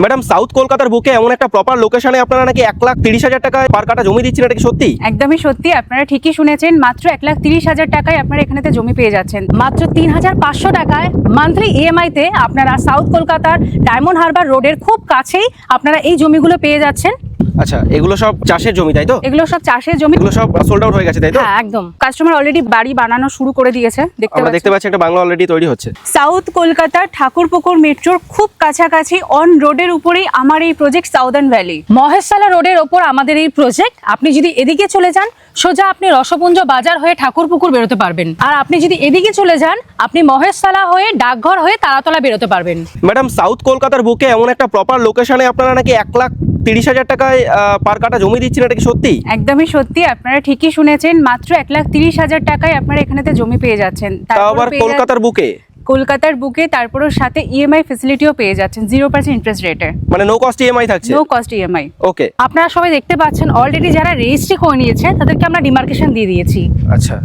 Madam, south কলকাতার বুকে এমন একটা প্রপার লোকেশনে আপনারা নাকি এক লাখ তিরিশ হাজার টাকায় পার কাটা জমি দিচ্ছেন, এটা কি সত্যি? একদমই সত্যি, আপনারা ঠিকই শুনেছেন, মাত্র এক লাখ তিরিশ হাজার টাকায় আপনারা এখানেতে জমি পেয়ে যাচ্ছেন। মাত্র তিন হাজার পাঁচশো টাকায় মান্থলি ইএমআই তে আপনারা সাউথ কলকাতার ডায়মন্ড হারবার রোডের খুব কাছেই আপনারা এই জমিগুলো পেয়ে যাচ্ছেন। আচ্ছা এগুলো সব চাষের জমি তাই তো? এগুলো সব চাষের জমি। এগুলো সব সোল্ড আউট হয়ে গেছে তাই তো? হ্যাঁ একদম। কাস্টমার অলরেডি বাড়ি বানানো শুরু করে দিয়েছে দেখতে আমরা দেখতে পাচ্ছেন পাচ্ছি একটা বাংলা অলরেডি তৈরি হচ্ছে। সাউথ কলকাতার ঠাকুরপুকুর মেট্রোর খুব কাছাকাছি অন রোডের উপরেই আমার এই প্রজেক্ট সাউদার্ন ভ্যালি মহেশতলা রোডের ওপর আমাদের এই প্রজেক্ট আপনি যদি এদিকে চলে যান সোজা আপনি রসপুঞ্জ বাজার হয়ে ঠাকুরপুকুর বেরোতে পারবেন। আর আপনি যদি এদিকে চলে যান আপনি মহেশতলা হয়ে ডাকঘর হয়ে তারাতলা বেরোতে পারবেন। ম্যাডাম সাউথ কলকাতার বুকে এমন একটা প্রপার লোকেশনে আপনারা নাকি এক লাখ তিরিশ হাজার টাকায় পার কাটা জমি দিচ্ছেন এটা কি সত্যি? একদমই সত্যি আপনারা ঠিকই শুনেছেন মাত্র এক লাখ তিরিশ হাজার টাকায় আপনারা এখানেতে জমি পেয়ে যাচ্ছেন। তাও আবার কলকাতার বুকে? কলকাতার বুকে তারপরেও সাথে ইএমআই ফেসিলিটিও পেয়ে যাচ্ছেন জিরো পার্সেন্ট ইন্টারেস্ট রেটে মানে নো কস্ট ইএমআই থাকছে? নো কস্ট ইএমআই ওকে আপনারা সবাই দেখতে পাচ্ছেন অলরেডি যারা রেজিস্ট্রি করে নিয়েছে তাদেরকে আমরা ডিমার্কেশন দিয়ে দিয়েছি। আচ্ছা।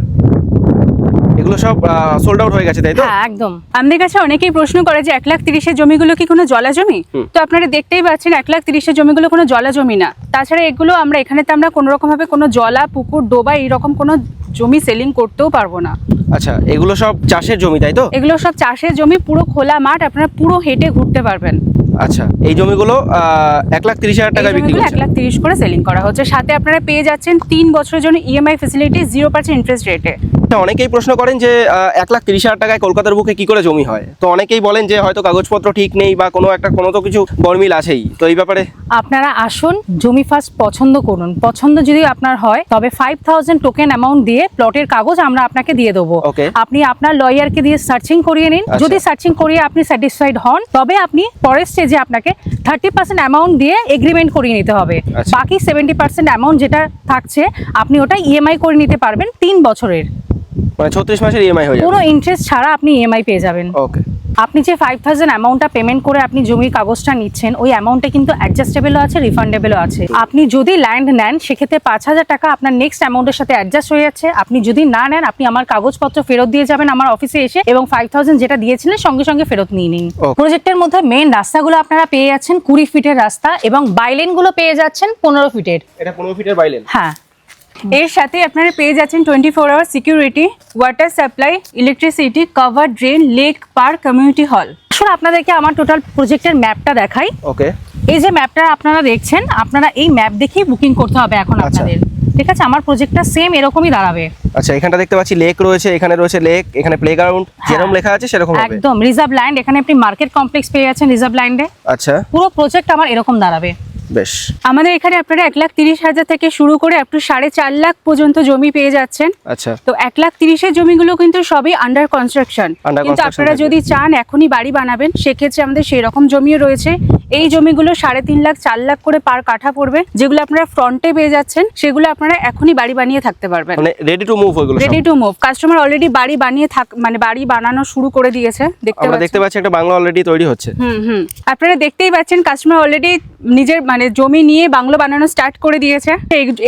এগুলো সব সোল্ড আউট হয়ে গেছে তাই তো? হ্যাঁ একদম। আমাদের কাছে অনেকেই প্রশ্ন করে যে এক লাখ তিরিশের জমিগুলো কি কোনো জলা জমি তো আপনারা দেখতেই পাচ্ছেন এক লাখ তিরিশের জমিগুলো কোনো জলা জমি না। তাছাড়া এগুলো আমরা এখানেতে আমরা কোনো রকম ভাবে কোনো জলা পুকুর ডোবা এইরকম কোনো জমি সেলিং করতেও পারব না। আচ্ছা এগুলো সব চাষের জমি তাই তো? এগুলো সব চাষের জমি পুরো খোলা মাঠ আপনারা পুরো হেঁটে ঘুরতে পারবেন। আচ্ছা এই জমিগুলো এক লাখ তিরিশ হাজার টাকায় বিক্রি এক লাখ তিরিশ করে সেলিং করা হচ্ছে। সাথে আপনারা পেয়ে যাচ্ছেন তিন বছরের জন্য EMI facility zero percent interest রেটে অনেকেই প্রশ্ন করেন যে এক লাখ তিরিশ হাজার টাকায় কলকাতার বুকে কি করে জমি হয়? তো অনেকেই বলেন যে হয়তো কাগজপত্র ঠিক নেই বা কোনো একটা কোনো তো কিছু গরমিল আছেই। তো এই ব্যাপারে? আপনারা আসুন জমি ফার্স্ট পছন্দ করুন। পছন্দ যদি আপনার হয় তবে ফাইভ থাউজেন্ড টোকেন অ্যামাউন্ট দিয়ে প্লটের কাগজ আমরা আপনাকে দিয়ে দেবো. আপনি আপনার লয়ারকে দিয়ে সার্চিং করিয়ে নিন। আচ্ছা। যদি সার্চিং করিয়ে আপনি স্যাটিসফাইড হন তবে আপনি পরের স্টেজে আপনাকে থার্টি পার্সেন্ট অ্যামাউন্ট দিয়ে এগ্রিমেন্ট করিয়ে নিতে হবে। আচ্ছা। বাকি সেভেন্টি পার্সেন্ট অ্যামাউন্ট যেটা থাকছে আপনি ওটা ইএমআই করে নিতে পারবেন তিন বছরের। মানে ছত্রিশ মাসের ইএমআই হয়ে যাবে। কোনো ইন্টারেস্ট ছাড়া আপনি ইএমআই পেয়ে যাবেন। ওকে আপনি যে ফাইভ থাউজেন্ড অ্যামাউন্টটা পেমেন্ট করে আপনি জমির কাগজটা নিচ্ছেন ওই অ্যামাউন্টটা কিন্তু অ্যাডজাস্টেবলও আছে রিফান্ডেবলও আছে। আপনি যদি ল্যান্ড নেন সেক্ষেত্রে পাঁচ হাজার টাকা আপনার নেক্সট অ্যামাউন্টের সাথে অ্যাডজাস্ট হয়ে যাচ্ছে। আপনি যদি না নেন আপনি আমার কাগজপত্র ফেরত দিয়ে যাবেন আমার অফিসে এসে এবং ফাইভ থাউজেন্ড যেটা দিয়েছিলেন সঙ্গে সঙ্গে ফেরত নিয়ে নিন. প্রজেক্টের মধ্যে মেন রাস্তাগুলো আপনারা পেয়ে যাচ্ছেন কুড়ি ফিটের রাস্তা এবং বাইলেনগুলো পেয়ে যাচ্ছেন পনেরো ফিটের এটা পনেরো ফিটের বাইলেন হ্যাঁ। এর সাথে আপনারা পেয়ে যাচ্ছেন twenty four hour security water supply electricity cover drain lake park community hall আসলে আপনাদেরকে আমার টোটাল প্রজেক্টের ম্যাপটা দেখাই। ওকে। এই যে ম্যাপটা আপনারা দেখছেন আপনারা এই ম্যাপ দেখেই বুকিং করতে হবে এখন আচ্ছা। আপনাদের। ঠিক আছে? আমার প্রজেক্টটা সেম এরকমই দাঁড়াবে। আচ্ছা এখানটা দেখতে পাচ্ছি লেক রয়েছে এখানে রয়েছে লেক এখানে প্লেগ্রাউন্ড যেরকম লেখা আছে সেরকম হবে। একদম রিজার্ভ ল্যান্ড এখানে আপনি মার্কেট কমপ্লেক্স পেয়ে যাচ্ছেন রিজার্ভ ল্যান্ডে আচ্ছা। পুরো প্রজেক্ট আমার এরকম দাঁড়াবে। বেশ। আমাদের এখানে আপনারা এক লাখ তিরিশ হাজার থেকে শুরু করে আপ টু সাড়ে চার লাখ পর্যন্ত জমি পেয়ে যাচ্ছেন। আচ্ছা। তো এক লাখ তিরিশের জমিগুলো কিন্তু সবই আন্ডার কনস্ট্রাকশন কিন্তু আপনারা যদি চান এখনই বাড়ি বানাবেন সেক্ষেত্রে আমাদের সেই রকম জমিও রয়েছে। এই জমিগুলো সাড়ে তিন লাখ চার লাখ করে পার কাঠা পড়বে যেগুলো আপনারা ফ্রন্টে পেয়ে যাচ্ছেন সেগুলো আপনারা এখনই বাড়ি বানিয়ে থাকতে পারবেন। মানে ready to move ready to move customer already বাড়ি বানিয়ে থাক মানে বাড়ি বানানো শুরু করে দিয়েছে দেখতে আমরা দেখতে পাচ্ছি একটা বাংলা অলরেডি তৈরি হচ্ছে। হুম হুম। আপনারা দেখতেই পাচ্ছেন কাস্টমার অলরেডি নিজের মানে জমি নিয়ে বাংলো বানানো স্টার্ট করে দিয়েছে।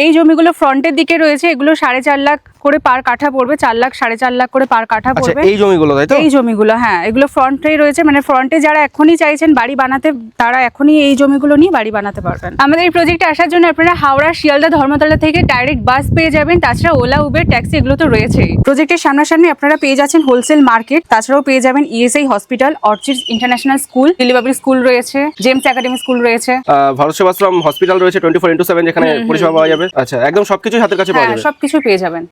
এই জমিগুলো ফ্রন্টের দিকে রয়েছে এগুলো সাড়ে চার লাখ করে পার কাঠা পড়বে চার লাখ সাড়ে চার লাখ করে পার কাঠা আচ্ছা পড়বে। এই জমিগুলো তাই তো? এই জমিগুলো হ্যাঁ এগুলো ফ্রন্টেই রয়েছে মানে ফ্রন্টে যারা এখনই চাইছেন বাড়ি বানাতে তারা এখনই এই জমিগুলো নিয়ে বাড়ি বানাতে পারবেন। আমাদের এই প্রজেক্টে আসার জন্য আপনারা হাওড়া শিয়ালদা ধর্মতলা থেকে ডাইরেক্ট বাস পেয়ে যাবেন তাছাড়া ওলা উবের ট্যাক্সি এগুলো তো রয়েছেই। প্রজেক্টের সামনাসামনি আপনারা পেয়ে যাচ্ছেন হোলসেল মার্কেট তাছাড়াও পেয়ে যাবেন ESI hospital Orchid International School দিলিবাবরি school রয়েছে জেমস একাডেমি স্কুল রয়েছে। ভারত সেবাশ্রম হসপিটাল রয়েছে টোয়েন্টি ফোর ইন্টু সেভেন যেখানে পরিষেবা পাওয়া যাবে। আচ্ছা একদম সবকিছুই হাতের কাছে পাওয়া হ্যাঁ যাবে। সবকিছু পেয়ে যাবেন।